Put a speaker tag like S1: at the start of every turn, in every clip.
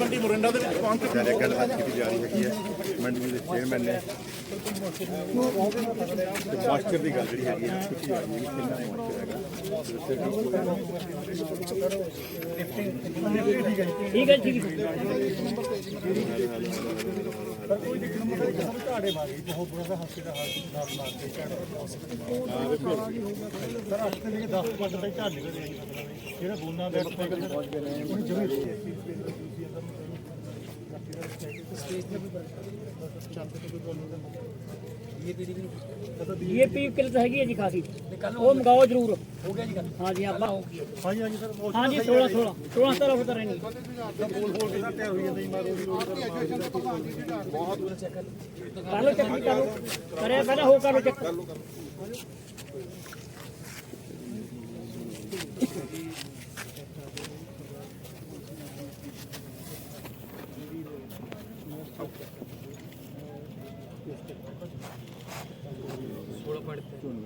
S1: ਮੰਡੀ ਮੁਰਿੰਡਾ ਦੇ ਵਿੱਚ ਪਹੁੰਚ ਚੁੱਕੇ
S2: ਸਾਰੇ ਗੱਲਬਾਤ ਕੀਤੀ ਜਾ ਰਹੀ ਹੈਗੀ ਹੈ। ਮੰਡੀ ਦੇ ਚੇਅਰਮੈਨ ਨੇ। ਤੇ ਮਾਸਟਰ ਦੀ ਗੱਲ ਜਿਹੜੀ ਹੈਗੀ ਹੈ ਪੁੱਛੀ ਜਾ ਰਹੀ ਹੈ ਕਿ ਕਿੰਨਾ ਮਾਸਟਰ ਹੈਗਾ।
S3: ਠੀਕ ਹੈ ਠੀਕ ਹੈ ਇਹ ਪੀ ਕਿਲਤ ਹੈਗੀ ਹੈ ਜੀ ਖਾਸੀ ਉਹ ਮੰਗਾਓ ਜ਼ਰੂਰ ਹੋ ਗਿਆ ਜੀ ਗੱਲ ਹਾਂ ਜੀ ਆਪਾਂ ਹਾਂਜੀ ਹਾਂਜੀ ਸਰ ਹਾਂ ਜੀ 16 16 16 17 ਫੁੱਟ ਰਹਿਣੀ ਕਰ ਲਓ। ਚੱਕ ਕਰ ਕਰਿਆ ਪਹਿਲਾਂ ਹੋ ਕਰ ਚੱਕ।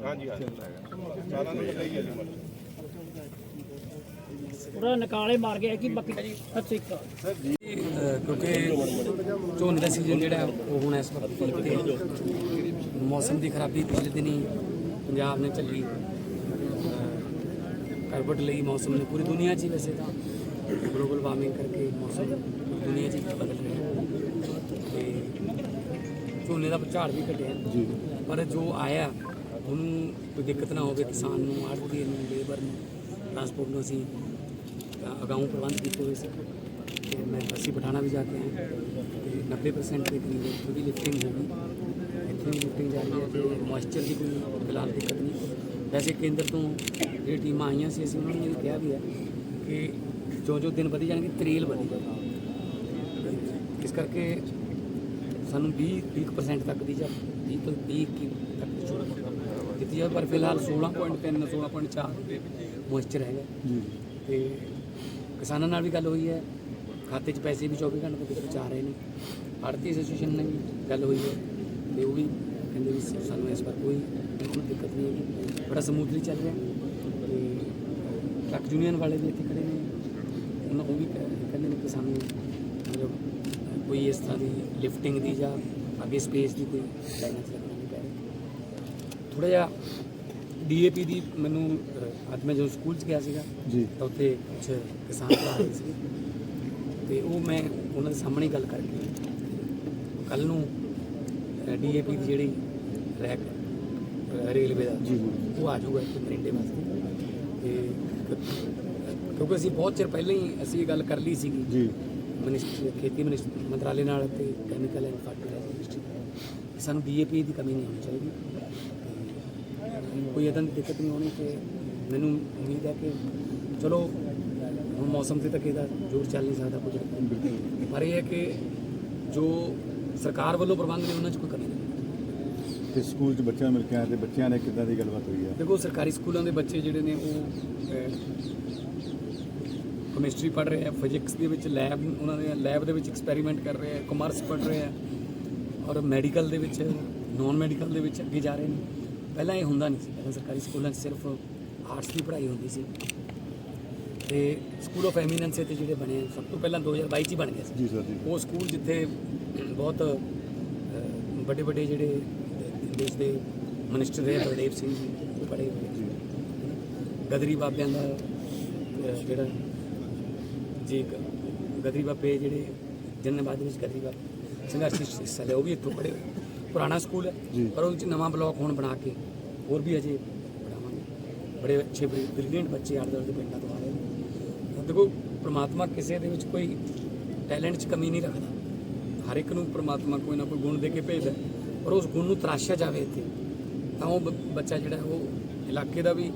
S2: ਹਾਂਜੀ ਹਾਂਜੀ ਸਾਰਾ ਨੂੰ ਪਤਾ ਹੀ ਹੈ ਜੀ ਮਤਲਬ
S3: ਪੂਰਾ ਨਿਕਾਲੇ ਮਾਰ ਗਿਆ ਕਿ ਬਾਕੀ ਸਤਿ ਸ੍ਰੀ ਅਕਾਲ
S4: ਅਹ ਕਿਉਂਕਿ ਝੋਨੇ ਦਾ ਸੀਜ਼ਨ ਜਿਹੜਾ ਹੈ, ਉਹ ਹੁਣ ਇਸ ਵਕਤ ਪੀਕ ਤੇ ਹੈ। ਮੌਸਮ ਦੀ ਖਰਾਬੀ ਪਿਛਲੇ ਦਿਨੀ ਪੰਜਾਬ ਨੇ ਚੱਲੀ ਕਰਵਟ ਲਈ ਮੌਸਮ ਨੇ ਪੂਰੀ ਦੁਨੀਆ 'ਚ ਵੈਸੇ ਤਾਂ ਗਲੋਬਲ ਵਾਰਮਿੰਗ ਕਰਕੇ ਮੌਸਮ ਦੁਨੀਆ 'ਚ ਬਦਲ ਰਿਹਾ ਤੇ ਝੋਨੇ ਦਾ ਝਾੜ ਵੀ ਘਟਿਆ। ਜੀ। ਪਰ ਜੋ ਆਇਆ ਉਹਨੂੰ ਕੋਈ ਦਿੱਕਤ ਨਾ ਹੋਵੇ ਕਿਸਾਨ ਨੂੰ ਆੜਤੀ ਨੂੰ, ਲੇਬਰ ਨੂੰ ਟਰਾਂਸਪੋਰਟ ਨੂੰ ਅਸੀਂ, ਅ- ਅਗਾਊਂ ਪ੍ਰਬੰਧ ਕੀਤੇ ਹੋਏ ਸੀ। ਤੇ ਮੈਂ ਅਸੀਂ ਪਠਾਣਾ ਵੀ ਜਾ ਕੇ ਆਇਆ ਤੇ 90% ਦੇ ਕਰੀਬ ਇੱਥੇ ਵੀ ਲਿਫਟਿੰਗ ਹੋ ਗਈ, ਇੱਥੇ ਵੀ ਲਿਫਟਿੰਗ ਜਾਰੀ ਹੈ। ਮੋਇਸਚਰ ਦੀ ਕੋਈ ਫਿਲਹਾਲ ਦਿੱਕਤ ਨਹੀਂ। ਵੈਸੇ ਕੇਂਦਰ ਤੋਂ ਜਿਹੜੀ ਟੀਮਾਂ ਆਈਆਂ ਸੀ, ਅਸੀਂ ਉਹਨਾਂ ਨੂੰ ਕਿਹਾ ਵੀ ਹੈ ਕਿ ਜੋ ਜੋ ਦਿਨ ਵਧੀ ਜਾਣਗੇ, ਤਰੇਲ ਵਧੀ। ਜਾਏਗੀ ਇਸ ਕਰਕੇ ਸਾਨੂੰ 20 20% ਤੱਕ ਦੀ ਜਾਂ 20 ਤੋਂ 20 ਕੀ ਤੱਕ ਦਿੱਤੀ ਜਾਵੇ ਪਰ ਫਿਲਹਾਲ 16.3 16.4 ਮੋਇਸਚਰ ਹੈਗਾ ਤੇ ਕਿਸਾਨਾਂ ਨਾਲ ਵੀ ਗੱਲ ਹੋਈ ਹੈ। ਖਾਤੇ 'ਚ ਪੈਸੇ ਵੀ 24 ਘੰਟੇ ਦੇ ਵਿੱਚ ਆ ਰਹੇ ਨੇ। ਆੜਤੀ ਐਸੋਸੀਏਸ਼ਨ ਨਾਲ ਵੀ ਗੱਲ ਹੋਈ ਹੈ। ਤੇ ਉਹ ਵੀ ਕਹਿੰਦੇ ਵੀ ਸਾਨੂੰ ਇਸ ਵਾਰ ਕੋਈ ਬਿਲਕੁਲ ਦਿੱਕਤ ਨਹੀਂ ਹੈਗੀ। ਬੜਾ ਸਮੂਥਲੀ ਚੱਲ ਰਿਹਾ। ਤੇ ਟਰੱਕ ਯੂਨੀਅਨ ਵਾਲੇ ਵੀ ਇੱਥੇ ਖੜੇ ਨੇ। ਉਹਨਾਂ ਉਹ ਵੀ ਕਹਿ- ਕਹਿੰਦੇ ਨੇ ਕਿ ਸਾਨੂੰ ਮਤਲਬ ਕੋਈ ਇਸ ਤਰ੍ਹਾਂ ਦੀ ਲਿਫਟਿੰਗ ਦੀ ਜਾਂ ਅੱਗੇ ਸਪੇਸ ਦੀ ਕੋਈ ਲਾਈਨਾਂ 'ਚ ਲੱਗਣਾ ਨਹੀਂ ਪੈ ਰਿਹਾ ਥੋੜਾ ਜਿਹਾ ਡੀਏਪੀ ਦੀ ਮੈਨੂੰ ਅੱਜ ਮੈਂ ਜਦੋਂ ਸਕੂਲ 'ਚ ਗਿਆ ਸੀਗਾ
S2: ਜੀ।
S4: ਤਾਂ ਉੱਥੇ ਕੁਝ ਕਿਸਾਨ ਭਰਾ ਆਏ ਸੀ ਤੇ ਉਹ ਮੈਂ ਉਹਨਾਂ ਦੇ ਸਾਹਮਣੇ ਗੱਲ ਕਰਕੇ ਕੱਲ ਨੂੰ ਡੀਏਪੀ ਦੀ ਜਿਹੜੀ ਰੈਕ ਰੇਲਵੇ ਦਾ
S2: ਜੀ
S4: ਉਹ ਆ ਜਾਊਗਾ ਇੱਥੇ ਮਰਿੰਡੇ ਵਾਸਤੇ। ਤੇ ਕਿਉਂਕਿ ਅਸੀਂ ਬਹੁਤ ਚਿਰ ਪਹਿਲਾਂ ਹੀ ਅਸੀਂ ਇਹ ਗੱਲ ਕਰ ਲਈ ਸੀਗੀ।
S2: ਜੀ।
S4: ਮਿਨਿਸਟਰ ਖੇਤੀ ਮਿਨਿਸਟਰ ਮੰਤਰਾਲੇ ਨਾਲ ਤੇ ਕੈਮੀਕਲ ਐਂਡ ਫਰਟੀਲਾਈਜ਼ਰ ਮਿਨਿਸਟਰੀ। ਸਾਨੂੰ ਡੀਏਪੀ ਦੀ ਕਮੀ ਨਹੀਂ ਹੋਣੀ ਚਾਹੀਦੀ। ਕੋਈ ਇਦਾਂ ਦੀ ਦਿੱਕਤ ਨਹੀਂ ਹੋਣੀ ਤੇ ਮੈਨੂੰ ਉਮੀਦ ਹੈ ਕਿ ਚਲੋ ਹੁਣ ਮੌਸਮ ਤੇ ਤੱਕ ਇਹਦਾ ਜ਼ੋਰ ਚੱਲ ਨਹੀਂ ਸਕਦਾ ਕੁਝ। ਪਰ ਇਹ ਹੈ ਕਿ ਜੋ ਸਰਕਾਰ ਵੱਲੋਂ ਪ੍ਰਬੰਧ ਨੇ ਉਹਨਾਂ 'ਚ ਕੋਈ ਕਮੀ ਨਹੀਂ।
S2: ਤੇ ਸਕੂਲ 'ਚ ਬੱਚਿਆਂ ਮਿਲ ਕੇ ਆਏ ਤੇ ਬੱਚਿਆਂ ਨੇ ਕਿੱਦਾਂ ਦੀ ਗੱਲਬਾਤ ਹੋਈ ਹੈ?
S4: ਦੇਖੋ ਸਰਕਾਰੀ ਸਕੂਲਾਂ ਦੇ ਬੱਚੇ ਜਿਹੜੇ ਨੇ ਉਹ ਕੈਮਿਸਟਰੀ ਪੜ੍ਹ ਰਹੇ ਆ ਫਿਜ਼ਿਕਸ ਦੇ ਵਿੱਚ ਲੈਬ ਉਹਨਾਂ ਦੇ ਲੈਬ ਦੇ ਵਿੱਚ ਐਕਸਪੈਰੀਮੈਂਟ ਕਰ ਰਹੇ ਆ ਕਮਰਸ ਪੜ੍ਹ ਰਹੇ ਆ ਔਰ ਮੈਡੀਕਲ ਦੇ ਵਿੱਚ ਨਾਨ ਮੈਡੀਕਲ ਦੇ ਵਿੱਚ ਅੱਗੇ ਜਾ ਰਹੇ ਨੇ। ਪਹਿਲਾਂ ਇਹ ਹੁੰਦਾ ਨਹੀਂ ਸੀ ਪਹਿਲਾਂ ਸਰਕਾਰੀ ਸਕੂਲਾਂ 'ਚ ਸਿਰਫ ਆਰਟਸ ਦੀ ਪੜ੍ਹਾਈ ਹੁੰਦੀ ਸੀ। ਤੇ ਸਕੂਲ ਆਫ ਐਮੀਨੈਂਸ ਤੇ ਜਿਹੜੇ ਬਣੇ ਸਭ ਤੋਂ ਪਹਿਲਾਂ 2022 ਚ ਹੀ ਬਣ ਗਿਆ ਸੀ।
S2: ਜੀ ਸਰ ਜੀ।
S4: ਉਹ ਸਕੂਲ ਜਿੱਥੇ ਬਹੁਤ ਵੱਡੇ ਵੱਡੇ ਜਿਹੜੇ ਦੇਸ਼ ਦੇ ਮਿਨਿਸਟਰ ਰਹੇ ਬਲਦੇਵ ਸਿੰਘ ਜੀ ਉਹ ਪੜ੍ਹੇ ਹੋਏ ਗਦਰੀ ਬਾਬਿਆਂ ਦਾ ਜਿਹੜਾ ਜੀ ਗਦਰੀ ਬਾਬੇ ਜਿਹੜੇ ਜਨਨਬਾਦ ਵਿੱਚ ਗਦਰੀ ਬਾਬੇ ਸੰਘਰਸ਼ ਹਿੱਸਾ ਲਿਆ ਉਹ ਵੀ ਇੱਥੋਂ ਪੜ੍ਹੇ ਹੋਏ। ਪੁਰਾਣਾ ਸਕੂਲ ਹੈ। ਪਰ ਉਹਦੇ ਚ ਨਵਾਂ ਬਲਾਕ ਹੁਣ ਬਣਾ ਕੇ ਹੋਰ ਵੀ ਅਜੇ ਬਣਾਵਾਂਗੇ। ਬੜੇ ਅੱਛੇ ਬ੍ਰਿਲੀਅੰਟ ਬੱਚੇ ਦੁਆਲੇ ਦੇ ਪਿੰਡਾਂ ਤੋਂ ਆ ਰਹੇ ਨੇ। ਦੇਖੋ ਪ੍ਰਮਾਤਮਾ ਕਿਸੇ ਦੇ ਵਿੱਚ ਕੋਈ ਟੈਲੈਂਟ 'ਚ ਕਮੀ ਨਹੀਂ ਰੱਖਦਾ। ਹਰ ਇੱਕ ਨੂੰ ਪ੍ਰਮਾਤਮਾ ਕੋਈ ਨਾ ਕੋਈ ਗੁਣ ਦੇ ਕੇ ਭੇਜਦਾ ਪਰ ਉਸ ਗੁਣ ਨੂੰ ਤਰਾਸ਼ਿਆ ਜਾਵੇ ਇੱਥੇ ਤਾਂ ਉਹ ਬੱਚਾ ਜਿਹੜਾ ਉਹ ਇਲਾਕੇ ਦਾ ਵੀ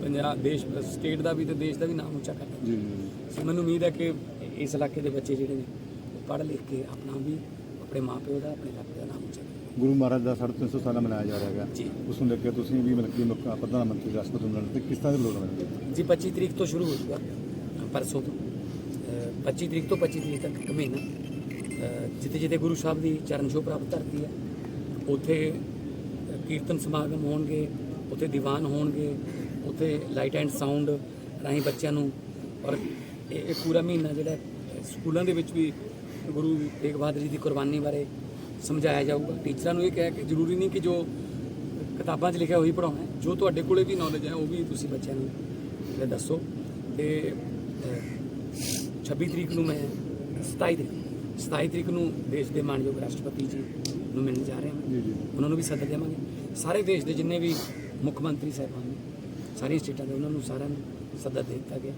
S4: ਪੰਜਾਬ ਦੇਸ਼ ਸਟੇਟ ਦਾ ਵੀ ਤੇ ਦੇਸ਼ ਦਾ ਵੀ ਨਾਮ ਉੱਚਾ ਕਰਦਾ
S2: ਜੀ।
S4: ਮੈਨੂੰ ਉਮੀਦ ਹੈ ਕਿ ਇਸ ਇਲਾਕੇ ਦੇ ਬੱਚੇ ਜਿਹੜੇ ਨੇ ਪੜ੍ਹ ਲਿਖ ਕੇ ਆਪਣਾ ਵੀ ਆਪਣੇ ਮਾਪਿਓ ਦਾ ਆਪਣੇ ਇਲਾਕੇ ਦਾ ਨਾਮ ਉੱਚਾ
S2: ਗੁਰੂ ਮਹਾਰਾਜ ਦਾ 350 ਸਾਲਾ ਮਨਾਇਆ ਜਾ ਰਿਹਾ
S4: ਜੀ।
S2: ਉਸ ਨੂੰ ਲੈ ਕੇ ਤੁਸੀਂ ਵੀ ਮਤਲਬ ਕਿ ਮੁੱਖ ਪ੍ਰਧਾਨ ਮੰਤਰੀ ਰਾਸ਼ਟਰਪਤੀ ਨੂੰ ਤੇ ਕਿਸ ਤਰ੍ਹਾਂ ਦੇ ਪ੍ਰੋਗਰਾਮ ਹੈ
S4: ਜੀ 25 ਤਰੀਕ ਤੋਂ ਸ਼ੁਰੂ ਹੋ ਜੂਗਾ ਪਰਸੋਂ ਤੋਂ। ਅਹ 25 ਤਰੀਕ ਤੋਂ 25 ਤਰੀਕ ਤੱਕ ਇੱਕ ਮਹੀਨਾ। ਅਹ ਜਿੱਥੇ ਜਿੱਥੇ ਗੁਰੂ ਸਾਹਿਬ ਦੀ ਚਰਨ ਛੋਹ ਪ੍ਰਾਪਤ ਧਰਤੀ ਹੈ ਉੱਥੇ ਅਹ ਕੀਰਤਨ ਸਮਾਗਮ ਹੋਣਗੇ ਉੱਥੇ ਦੀਵਾਨ ਹੋਣਗੇ ਉੱਥੇ ਲਾਈਟ ਐਂਡ ਸਾਊਂਡ ਰਾਹੀਂ ਬੱਚਿਆਂ ਨੂੰ ਔਰ ਇਹ ਇਹ ਪੂਰਾ ਮਹੀਨਾ ਜਿਹੜਾ ਸਕੂਲਾਂ ਦੇ ਵਿੱਚ ਵੀ ਗੁਰੂ ਤੇਗ ਬਹਾਦਰ ਜੀ ਦੀ ਕੁਰਬਾਨੀ ਬਾਰੇ ਸਮਝਾਇਆ ਜਾਊਗਾ। ਟੀਚਰਾਂ ਨੂੰ ਇਹ ਕਹਿ ਕਿ ਜ਼ਰੂਰੀ ਨਹੀਂ ਕਿ ਜੋ ਕਿਤਾਬਾਂ 'ਚ ਲਿਖਿਆ ਉਹੀ ਪੜਾਉਣਾ ਜੋ ਤੁਹਾਡੇ ਕੋਲੇ ਵੀ ਨੌਲੇਜ ਹੈ ਉਹ ਵੀ ਤੁਸੀਂ ਬੱਚਿਆਂ ਨੂੰ ਦੱਸੋ। ਤੇ ਅਹ, 26 ਤਰੀਕ ਨੂੰ ਮੈਂ 27 ਤਰੀਕ 27 ਤਰੀਕ ਨੂੰ ਦੇਸ਼ ਦੇ ਮਾਨਯੋਗ ਰਾਸ਼ਟਰਪਤੀ ਜੀ ਨੂੰ ਮਿਲਣ ਜਾ ਰਹੇ ਹਾਂ।
S2: ਜੀ ਜੀ।
S4: ਉਹਨਾਂ ਨੂੰ ਵੀ ਸੱਦਾ ਦੇਵਾਂਗੇ। ਸਾਰੇ ਦੇਸ਼ ਦੇ ਜਿੰਨੇ ਵੀ ਮੁੱਖ ਮੰਤਰੀ ਸਾਹਿਬਾਨ ਨੇ ਸਾਰੀਆਂ ਸਟੇਟਾਂ ਦੇ ਉਹਨਾਂ ਨੂੰ ਸਾਰਿਆਂ ਨੂੰ ਸੱਦਾ ਦੇ ਦਿੱਤਾ ਗਿਆ।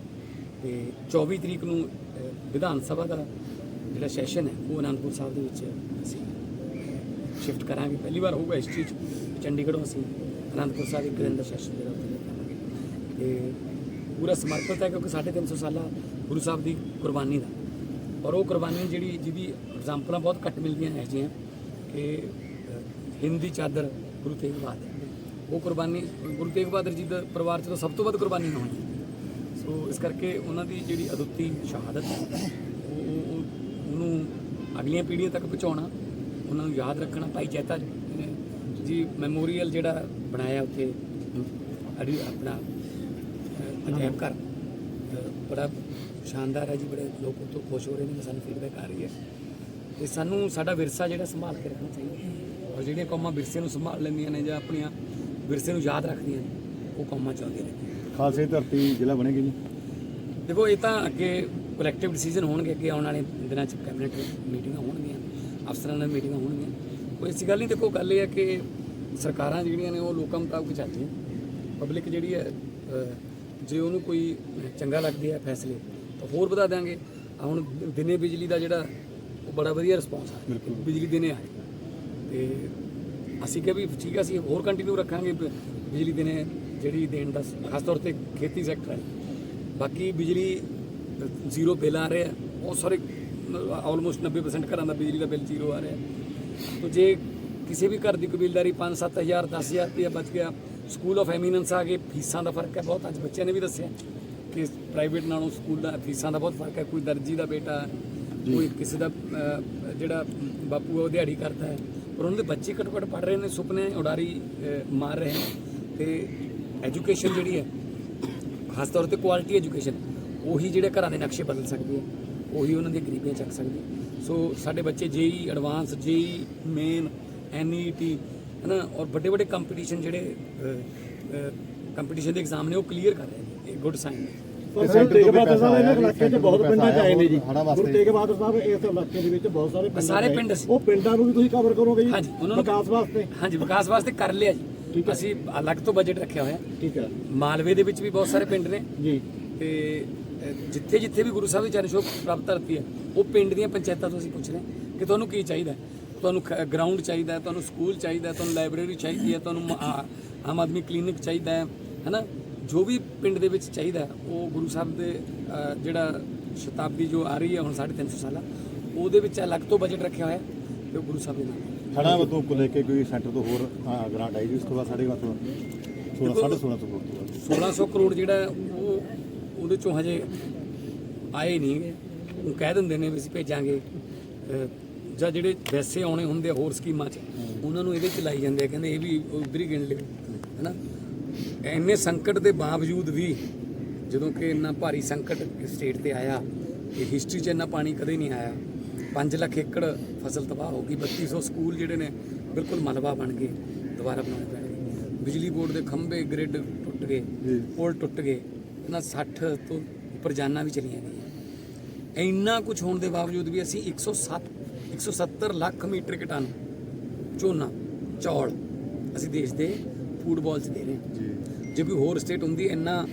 S4: ਤੇ 24 ਤਰੀਕ ਨੂੰ ਵਿਧਾਨ ਸਭਾ ਦਾ ਜਿਹੜਾ ਸੈਸ਼ਨ ਹੈ, ਉਹ ਅਨੰਦਪੁਰ ਸਾਹਿਬ ਦੇ ਵਿੱਚ ਅਸੀਂ ਸ਼ਿਫਟ ਕਰਾਂਗੇ। ਪਹਿਲੀ ਵਾਰ ਹੋਊਗਾ ਹਿਸਟਰੀ ਚ। ਚੰਡੀਗੜ੍ਹੋਂ ਅਸੀਂ ਅਨੰਦਪੁਰ ਸਾਹਿਬ ਇੱਕ ਦਿਨ ਦਾ ਸੈਸ਼ਨ ਜਿਹੜਾ ਉੱਥੇ ਕਰਾਂਗੇ। ਕੇ ਤੇ ਪੂਰਾ ਸਮਰਪਿਤ ਹੈ ਕਿਉਂਕਿ 350 ਸਾਲਾ ਗੁਰੂ ਸਾਹਿਬ ਦੀ ਕੁਰਬਾਨੀ ਦਾ। ਔਰ ਉਹ ਕੁਰਬਾਨੀ ਜਿਹੜੀ ਜਿਹਦੀ ਐਗਜ਼ਾਮਪਲਾਂ ਬਹੁਤ ਘੱਟ ਮਿਲਦੀਆਂ ਨੇ ਜਿਹੀਆਂ ਕਿ ਹਿੰਦੀ ਚਾਦਰ ਗੁਰੂ ਤੇਗ ਬਹਾਦਰ। ਉਹ ਕੁਰਬਾਨੀ, ਗੁਰੂ ਤੇਗ ਬਹਾਦਰ ਜੀ ਦਾ ਪਰਿਵਾਰ ਚ ਤਾਂ ਸਭ ਤੋਂ ਵੱਧ ਕੁਰਬਾਨੀ ਹੋਣੀ ਸੋ ਇਸ ਕਰਕੇ ਉਹਨਾਂ ਦੀ ਜਿਹੜੀ ਅਦੁੱਤੀ ਸ਼ਹਾਦਤ ਹੈ ਉਹ ਉਹ- ਉਹ- ਉਹਨੂੰ ਅਗਲੀਆਂ ਪੀੜ੍ਹੀਆਂ ਤੱਕ ਪਹੁੰਚਾਉਣਾ ਉਹਨਾਂ ਨੂੰ ਯਾਦ ਰੱਖਣਾ। ਭਾਈ ਜੈਤਾ ਨੇ ਜੀ ਮੈਮੋਰੀਅਲ ਜਿਹੜਾ ਬਣਾਇਆ ਉੱਥੇ ਅੜੀ ਆਪਣਾ ਅਜਾਇਬ ਘਰ। ਬੜਾ ਸ਼ਾਨਦਾਰ ਹੈ ਜੀ ਬੜੇ ਲੋਕ ਤੋਂ ਖੁਸ਼ ਹੋ ਰਹੇ ਨੇ ਸਾਨੂੰ ਫੀਡਬੈਕ ਆ ਰਹੀ ਹੈ। ਤੇ ਸਾਨੂੰ ਸਾਡਾ ਵਿਰਸਾ ਜਿਹੜਾ ਸੰਭਾਲ ਕੇ ਰੱਖਣਾ ਚਾਹੀਦਾ ਔਰ ਜਿਹੜੀਆਂ ਕੌਮਾਂ ਵਿਰਸੇ ਨੂੰ ਸੰਭਾਲ ਲੈਂਦੀਆਂ ਨੇ ਜਾਂ ਆਪਣੀਆਂ ਵਿਰਸੇ ਨੂੰ ਯਾਦ ਰੱਖਦੀਆਂ ਨੇ ਉਹ ਕੌਮਾਂ ਚਾਹੁੰਦੀਆਂ ਨੇ।
S2: ਖਾਲਸੇ ਦੀ ਧਰਤੀ ਜ਼ਿਲ੍ਹਾ ਬਣੇਗੀ ਜੀ।
S4: ਦੇਖੋ ਇਹ ਤਾਂ ਅੱਗੇ ਕਲੈਕਟਿਵ ਡਿਸੀਜਨ ਹੋਣਗੇ ਅੱਗੇ ਆਉਣ ਵਾਲੇ ਦਿਨਾਂ 'ਚ ਕੈਬਨਿਟ ਮੀਟਿੰਗਾਂ ਹੋਣਗੀਆਂ ਅਫਸਰਾਂ ਨਾਲ ਮੀਟਿੰਗਾਂ ਹੋਣਗੀਆਂ। ਕੋਈ ਐਸੀ ਗੱਲ ਨਹੀਂ ਦੇਖੋ ਗੱਲ ਇਹ ਹੈ ਕਿ ਸਰਕਾਰਾਂ ਜਿਹੜੀਆਂ ਨੇ ਉਹ ਲੋਕਾਂ ਮੁਤਾਬਕ ਚੱਲਦੀਆਂ ਪਬਲਿਕ ਜਿਹੜੀ ਹੈ ਜੇ ਉਹਨੂੰ ਕੋਈ ਚੰਗਾ ਲੱਗਦੇ ਆ ਫੈਸਲੇ ਤਾਂ ਹੋਰ ਵਧਾ ਦਾਂਗੇ ਹੁਣ ਦਿਨੇ ਬਿਜਲੀ ਦਾ ਜਿਹੜਾ ਉਹ ਬੜਾ ਵਧੀਆ ਰਿਸਪੌਂਸ ਆ। ਬਿਜਲੀ ਦਿਨੇ ਆ ਰਹੀ ਤੇ ਅਸੀਂ ਕਿਹਾ ਵੀ ਠੀਕ ਆ ਅਸੀਂ ਹੋਰ ਕੰਟੀਨਿਊ ਰੱਖਾਂਗੇ ਬਿਜਲੀ ਦਿਨੇ ਜਿਹੜੀ ਦੇਣ ਦਾ ਖਾਸ ਤੌਰ ਤੇ ਖੇਤੀ ਸੈਕਟਰ ਹੈ ਬਾਕੀ ਬਿਜਲੀ ਜ਼ੀਰੋ ਬਿੱਲ ਆ ਰਿਹਾ। ਬਹੁਤ ਸਾਰੇ ਆਲਮੋਸਟ 90% ਘਰਾਂ ਦਾ ਬਿਜਲੀ ਦਾ ਬਿੱਲ ਜ਼ੀਰੋ ਆ ਰਿਹਾ। ਤੋ ਜੇ ਕਿਸੇ ਵੀ ਘਰ ਦੀ ਕਬੀਲਦਾਰੀ 5-7000 10000 ਰੁਪਏ ਬਚ ਗਿਆ ਸਕੂਲ ਆਫ ਐਮੀਨੈਂਸ ਆ ਗਏ ਫੀਸਾਂ ਦਾ ਫ਼ਰਕ ਹੈ ਬਹੁਤ ਅੱਜ ਬੱਚਿਆਂ ਨੇ ਵੀ ਦੱਸਿਆ ਕਿ ਪ੍ਰਾਈਵੇਟ ਨਾਲੋਂ ਸਕੂਲ ਦਾ ਫੀਸਾਂ ਦਾ ਬਹੁਤ ਫ਼ਰਕ ਹੈ ਕੋਈ ਦਰਜੀ ਦਾ ਬੇਟਾ ਕੋਈ ਕਿਸੇ ਦਾ ਜਿਹੜਾ ਬਾਪੂ ਉਹ ਦਿਹਾੜੀ ਕਰਦਾ ਹੈ। ਪਰ ਉਹਨਾਂ ਦੇ ਬੱਚੇ ਘੱਟੋ ਘੱਟ ਪੜ ਰਹੇ ਨੇ ਸੁਪਨੇ ਉਡਾਰੀ ਮਾਰ ਰਹੇ ਨੇ। ਤੇ ਐਜੂਕੇਸ਼ਨ ਜਿਹੜੀ ਹੈ ਖਾਸ ਤੌਰ ਤੇ ਕੁਆਲਿਟੀ ਐਜੂਕੇਸ਼ਨ ਉਹੀ ਜਿਹੜੇ ਘਰਾਂ ਦੇ ਨਕਸ਼ੇ ਬਦਲ ਸਕਦੀ ਹੈ ਉਹੀ ਉਹਨਾਂ ਦੀਆਂ ਗਰੀਬੀਆਂ ਚੱਕ ਸਕਦੀ ਹੈ। ਸੋ ਸਾਡੇ ਬੱਚੇ ਜੇਈ ਐਡਵਾਂਸ ਜੇਈ ਮੇਨ ਐਨਈਟੀ ਹਨਾ ਔਰ ਵੱਡੇ ਵੱਡੇ ਕੰਪੀਟੀਸ਼ਨ ਜਿਹੜੇ ਕੰਪੀਟੀਸ਼ਨ ਦੇ ਐਗਜ਼ਾਮ ਨੇ ਉਹ ਕਲੀਅਰ ਕਰ ਰਹੇ ਨੇ ਇਹ ਗੁੱਡ ਸਾਈਨ ਹੈ।
S2: ਤੇ ਸੈਂਟਰ ਤੋਂ ਵੀ ਪੈਸਾ ਆਇਆ ਜੀ,
S5: ਇਲਾਕੇ 'ਚ ਬਹੁਤ ਪਿੰਡਾਂ 'ਚ ਆਏ ਨੇ ਜੀ।
S2: ਹੜ੍ਹਾਂ ਵਾਸਤੇ।
S5: ਗੁਰੂ ਤੇਗ ਬਹਾਦਰ ਸਾਹਿਬ ਇਸ ਇਲਾਕੇ ਦੇ ਵਿੱਚ ਬਹੁਤ ਸਾਰੇ ਪਿੰਡ
S4: ਸਾਰੇ
S5: ਆਏ।
S4: ਪਿੰਡ ਸੀ।
S5: ਉਹ ਪਿੰਡਾਂ ਨੂੰ ਵੀ ਤੁਸੀਂ ਕਵਰ ਕਰੋਗੇ ਜੀ?
S4: ਹਾਂਜੀ ਉਹਨਾਂ ਨੂੰ
S5: ਵਿਕਾਸ ਵਾਸਤੇ?
S4: ਹਾਂਜੀ ਵਿਕਾਸ ਵਾਸਤੇ ਕਰ ਲਿਆ ਜੀ। ਅਸੀਂ ਅਲੱਗ ਤੋਂ ਬਜਟ ਰੱਖਿਆ ਹੋਇਆ।
S5: ਠੀਕ ਹੈ।
S4: ਮਾਲਵੇ ਦੇ ਵਿੱਚ ਵੀ ਬਹੁਤ ਸਾਰੇ ਪਿੰਡ ਨੇ।
S5: ਜੀ।
S4: ਤੇ ਜਿੱਥੇ ਜਿੱਥੇ ਵੀ ਗੁਰੂ ਸਾਹਿਬ ਦੀ ਚਰਨ ਛੋਹ ਪ੍ਰਾਪਤ ਧਰਤੀ ਹੈ ਉਹ ਪਿੰਡ ਦੀਆਂ ਪੰਚਾਇਤਾਂ ਤੋਂ ਅਸੀਂ ਪੁੱਛ ਰਹੇ ਹਾਂ ਕਿ ਤੁਹਾਨੂੰ ਕੀ ਚਾਹੀਦਾ ਤੁਹਾਨੂੰ ਗਰਾਊਂਡ ਚਾਹੀਦਾ ਹੈ ਤੁਹਾਨੂੰ ਸਕੂਲ ਚਾਹੀਦਾ ਹੈ ਤੁਹਾਨੂੰ ਲਾਇਬ੍ਰੇਰੀ ਚਾਹੀਦੀ ਹੈ ਤੁਹਾਨੂੰ ਆਮ ਆਦਮੀ ਕਲੀਨਿਕ ਚਾਹੀਦਾ ਹੈ ਹੈਨਾ? ਜੋ ਵੀ ਪਿੰਡ ਦੇ ਵਿੱਚ ਚਾਹੀਦਾ ਉਹ ਗੁਰੂ ਸਾਹਿਬ ਦੇ ਜਿਹੜਾ ਸ਼ਤਾਬਦੀ ਜੋ ਆ ਰਹੀ ਹੈ ਹੁਣ 350 ਸਾਲਾ ਉਹਦੇ ਵਿੱਚ ਅਲੱਗ ਤੋਂ ਬਜਟ ਰੱਖਿਆ ਹੋਇਆ ਹੈ ਤੇ ਗੁਰੂ ਸਾਹਿਬ ਦੇ ਨਾਮ।
S2: ਹੜ੍ਹਾਂ ਵੱਲੋਂ ਕੋ ਲੈ ਕੇ ਕੋਈ ਸੈਂਟਰ ਤੋਂ ਹੋਰ ਗ੍ਰਾਂਟ ਆਈ ਜੀ ਉਸ ਤੋਂ ਬਾਅਦ ਸਾਡੇ ਕੋਲ 16 1650 ਕਰੋੜ ਤੋਂ ਬਾਅਦ।
S4: 1600 ਕਰੋੜ ਜਿਹੜਾ ਉਹਦੇ ਚੋਂ ਹਜੇ ਆਏ ਨਹੀਂ ਉਹ ਕਹਿ ਦਿੰਦੇ ਨੇ ਵੀ ਅਸੀਂ ਭੇਜਾਂਗੇ। ਜਾਂ ਜਿਹੜੇ ਵੈਸੇ ਆਉਣੇ ਹੁੰਦੇ ਹੋਰ ਸਕੀਮਾਂ 'ਚ ਉਹਨਾਂ ਨੂੰ ਇਹਦੇ 'ਚ ਲਾਈ ਜਾਂਦੇ ਆ। ਕਹਿੰਦੇ ਇਹ ਵੀ ਉਧਰ ਹੀ ਗਿਣ ਲਿਓ ਹੈਨਾ? ਇੰਨੇ ਸੰਕਟ ਦੇ ਬਾਵਜੂਦ ਵੀ ਜਦੋਂ ਕਿ ਇੰਨਾ ਭਾਰੀ ਸੰਕਟ ਸਟੇਟ ਤੇ ਆਇਆ ਇਹ ਹਿਸਟਰੀ 'ਚ ਇੰਨਾ ਪਾਣੀ ਕਦੇ ਨਹੀਂ ਆਇਆ। 5 ਲੱਖ ਏਕੜ ਫਸਲ ਤਬਾਹ ਹੋ ਗਈ 3200 ਸਕੂਲ ਜਿਹੜੇ ਨੇ ਬਿਲਕੁਲ ਮਲਬਾ ਬਣ ਗਏ ਦੁਬਾਰਾ ਬਣਾਉਣੇ ਪੈਣਗੇ। ਬਿਜਲੀ ਬੋਰਡ ਦੇ ਖੰਭੇ ਗ੍ਰਿਡ ਟੁੱਟ ਗਏ ਪੁਲ ਟੁੱਟ ਗਏ ਇਹਨਾਂ 60 ਤੋਂ ਉੱਪਰ ਜਾਨਾਂ ਵੀ ਚਲੀਆਂ ਗਈਆਂ। ਇੰਨਾ ਕੁਝ ਹੋਣ ਦੇ ਬਾਵਜੂਦ ਵੀ ਅਸੀਂ 107 170 ਲੱਖ ਮੀਟ੍ਰਿਕ ਟਨ ਝੋਨਾ ਚੌਲ ਅਸੀਂ ਦੇਸ਼ ਦੇ ਫੂਡ ਬਾਲ 'ਚ ਦੇ ਰਹੇ ਹਾਂ। ਜੇ। ਕੋਈ ਹੋਰ ਸਟੇਟ ਹੁੰਦੀ ਇੰਨਾ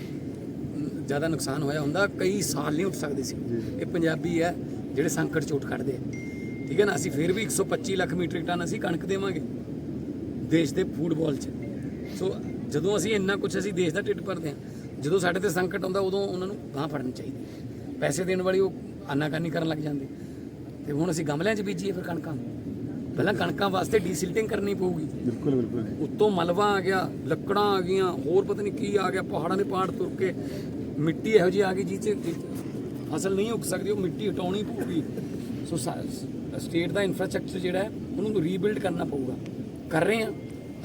S4: ਜ਼ਿਆਦਾ ਨੁਕਸਾਨ ਹੋਇਆ ਹੁੰਦਾ ਕਈ ਸਾਲ ਨਹੀਂ ਉੱਠ ਸਕਦੇ ਸੀ। ਇਹ ਪੰਜਾਬੀ ਹੈ ਜਿਹੜੇ ਸੰਕਟ 'ਚ ਉੱਠ ਆ। ਠੀਕ ਹੈ ਨਾ? ਅਸੀਂ ਫਿਰ ਵੀ 125 ਲੱਖ ਮੀਟ੍ਰਿਕ ਟਨ ਅਸੀਂ ਕਣਕ ਦੇਵਾਂਗੇ ਦੇਸ਼ ਦੇ ਫੂਡ ਬਾਲ 'ਚ। ਸੋ ਜਦੋਂ ਅਸੀਂ ਇੰਨਾ ਕੁਝ ਅਸੀਂ ਦੇਸ਼ ਦਾ ਢਿੱਡ ਭਰਦੇ ਹਾਂ ਜਦੋਂ ਸਾਡੇ ਤੇ ਸੰਕਟ ਆਉਂਦਾ ਉਦੋਂ ਉਹਨਾਂ ਨੂੰ ਬਾਂਹ ਫੜਨੀ ਚਾਹੀਦੀ। ਪੈਸੇ ਦੇਣ ਵਾਲੀ ਉਹ ਆਨਾਕਾਨੀ ਕਰਨ ਲੱਗ ਜਾਂਦੇ। ਤੇ ਹੁਣ ਅਸੀਂ ਗਮਲਿਆਂ 'ਚ ਬੀਜੀਏ ਫਿਰ ਕਣਕਾਂ। ਪਹਿਲਾਂ ਕਣਕਾਂ ਵਾਸਤੇ ਡੀਸਿਲਟਿੰਗ ਕਰਨੀ ਪਊਗੀ।
S2: ਬਿਲਕੁਲ ਬਿਲਕੁਲ ਜੀ।
S4: ਉੱਤੋਂ ਮਲਬਾ ਆ ਗਿਆ ਲੱਕੜਾਂ ਆ ਗਈਆਂ ਹੋਰ ਪਤਾ ਨਹੀਂ ਕੀ ਆ ਗਿਆ ਪਹਾੜਾਂ ਦੇ ਪਹਾੜ ਤੁਰ ਕੇ ਮਿੱਟੀ ਇਹੋ ਜਿਹੀ ਆ ਗਈ ਜਿਹ 'ਚ ਫਸਲ ਨਹੀਂ ਉੱਗ ਸਕਦੀ ਉਹ ਮਿੱਟੀ ਹਟਾਉਣੀ ਪਊਗੀ। ਸੋ ਸਟੇਟ ਦਾ ਇਨਫਰਾਸਟ੍ਰਕਚਰ ਜਿਹੜਾ ਹੈ ਉਹਨੂੰ ਰੀਬਿਲਡ ਕਰਨਾ ਪਊਗਾ। ਕਰ ਰਹੇ ਹਾਂ।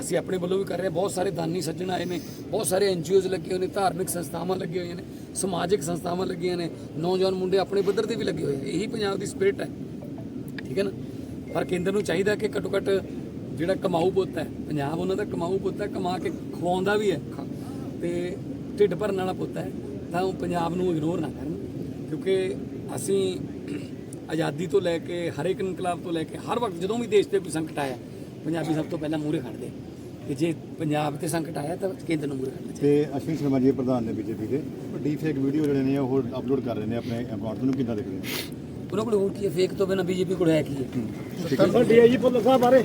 S4: ਅਸੀਂ ਆਪਣੇ ਵੱਲੋਂ ਵੀ ਕਰ ਰਹੇ ਬਹੁਤ ਸਾਰੇ ਦਾਨੀ ਸੱਜਣ ਆਏ ਨੇ, ਬਹੁਤ ਸਾਰੇ ਐਨਜੀਓਜ਼ ਲੱਗੇ ਹੋਏ ਨੇ, ਧਾਰਮਿਕ ਸੰਸਥਾਵਾਂ ਲੱਗੀਆਂ ਹੋਈਆਂ ਨੇ, ਸਮਾਜਿਕ ਸੰਸਥਾਵਾਂ ਲੱਗੀਆਂ ਨੇ, ਨੌਜਵਾਨ ਮੁੰਡੇ ਆਪਣੇ ਪੱਧਰ ਤੇ ਵੀ ਲੱਗੇ ਹੋਏ ਨੇ। ਇਹੀ ਪੰਜਾਬ ਦੀ ਸਪਿਰਿਟ ਹੈ। ਠੀਕ ਹੈ ਨਾ? ਪਰ ਕੇਂਦਰ ਨੂੰ ਚਾਹੀਦਾ ਕਿ ਘੱਟੋ ਘੱਟ ਜਿਹੜਾ ਕਮਾਊ ਪੁੱਤ ਹੈ, ਪੰਜਾਬ ਉਹਨਾਂ ਦਾ ਕਮਾਊ ਪੁੱਤ ਹੈ, ਕਮਾ ਕੇ ਖਵਾਉਂਦਾ ਵੀ ਹੈ। ਖ- ਤੇ ਢਿੱਡ ਭਰਨ ਵਾਲਾ ਪੁੱਤ ਹੈ, ਤਾਂ ਉਹ ਪੰਜਾਬ ਨੂੰ ਇਗਨੋਰ ਨਾ ਕਰਨ। ਕਿਉਂਕਿ ਅਸੀਂ ਆਜ਼ਾਦੀ ਤੋਂ ਲੈ ਕੇ ਹਰ ਇੱਕ ਇਨਕਲਾਬ ਤੋਂ ਲੈ ਕੇ ਹਰ ਵਕਤ ਜਦੋਂ ਵੀ ਦੇਸ਼ ਤੇ ਕੋਈ ਸੰਕਟ ਆਇਆ, ਪੰਜਾਬੀ ਸਭ ਤੋਂ ਪਹਿਲਾਂ ਮੂਹਰੇ ਖੜਦੇ ਕਿ ਜੇ ਪੰਜਾਬ ਤੇ ਸੰਕਟ ਆਇਆ ਤਾਂ ਕੇਂਦਰ ਨੂੰ ਖੜਨਾ ਚਾਹੀਦਾ
S2: ਤੇ ਅਸ਼ਵਨੀ ਸ਼ਰਮਾ ਜੀ ਪ੍ਰਧਾਨ ਨੇ ਬੀਜੇਪੀ ਦੇ। ਡੀਪ ਫੇਕ ਵੀਡੀਓ ਜਿਹੜੇ ਨੇ ਉਹ ਅਪਲੋਡ ਕਰ ਰਹੇ ਨੇ ਆਪਣੇ ਅਕਾਊਂਟ ਨੂੰ ਕਿੱਦਾਂ ਦੇਖਦੇ ਹੋ?
S4: ਉਹਨਾਂ ਕੋਲ ਹੋਰ ਕੀ ਹੈ? ਫੇਕ ਤੋਂ ਬਿਨਾਂ ਬੀਜੇਪੀ ਕੋਲ ਹੈ ਕੀ ਹੈ?
S5: ਆਈ ਭੁੱਲਰ ਸਾਹਿਬ ਬਾਰੇ।